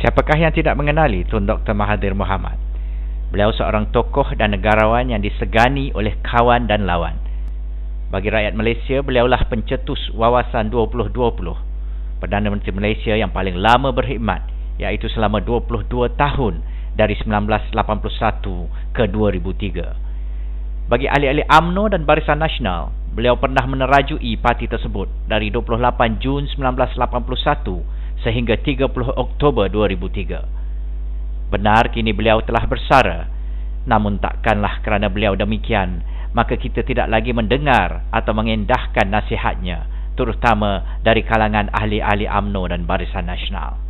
Siapakah yang tidak mengenali Tun Dr. Mahathir Mohamad? Beliau seorang tokoh dan negarawan yang disegani oleh kawan dan lawan. Bagi rakyat Malaysia, beliaulah pencetus wawasan 2020. Perdana Menteri Malaysia yang paling lama berkhidmat, iaitu selama 22 tahun dari 1981 ke 2003. Bagi ahli-ahli AMNO dan Barisan Nasional, beliau pernah menerajui parti tersebut dari 28 Jun 1981 sehingga 30 Oktober 2003. Benar kini beliau telah bersara. Namun takkanlah kerana beliau demikian, maka kita tidak lagi mendengar atau mengendahkan nasihatnya, terutama dari kalangan ahli-ahli AMNO dan Barisan Nasional.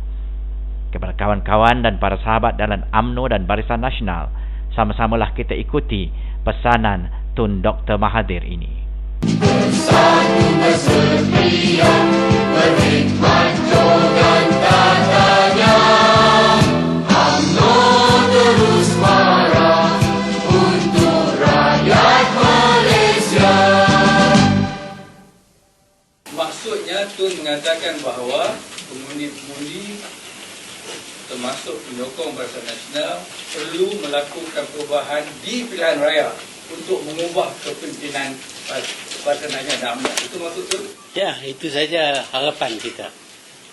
Kepada kawan-kawan dan para sahabat dalam AMNO dan Barisan Nasional, sama-samalah kita ikuti pesanan Tun Dr. Mahathir ini. Bersatu Tun mengatakan bahawa pengundi-pengundi termasuk penyokong Barisan Nasional perlu melakukan perubahan di pilihan raya untuk mengubah kepimpinan Barisan Nasional Itu maksud tu? Ya, itu saja harapan kita.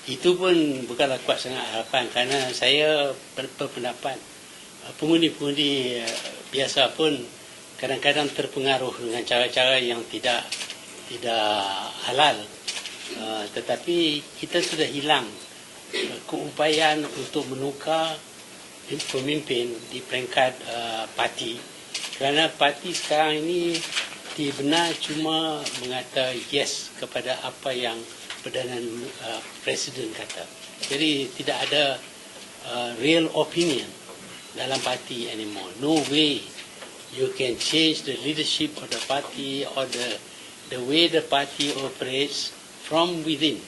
Itu pun bukanlah kuat sangat harapan kerana saya berpendapat pengundi-pengundi eh, biasa pun kadang-kadang terpengaruh dengan cara-cara yang tidak tidak halal Ah, tetapi kita sudah hilang keupayaan untuk menukar pemimpin di peringkat uh, parti kerana parti sekarang ini dibenar cuma mengata yes kepada apa yang Perdana uh, Presiden kata. Jadi tidak ada uh, real opinion dalam parti anymore. No way you can change the leadership of the party or the the way the party operates from within.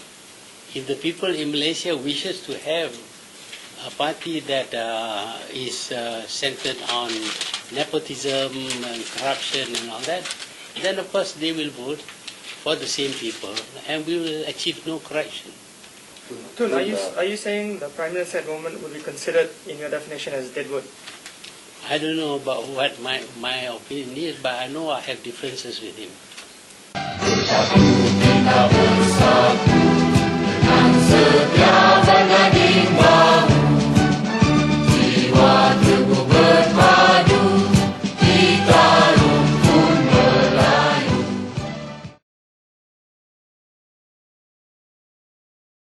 If the people in Malaysia wishes to have a party that uh, is uh, centered on nepotism and corruption and all that, then of course they will vote for the same people and we will achieve no corruption. Tun, are you, are you saying the Prime Minister at the moment would be considered in your definition as deadwood? I don't know about what my, my opinion is, but I know I have differences with him. Bersatu kita bersatu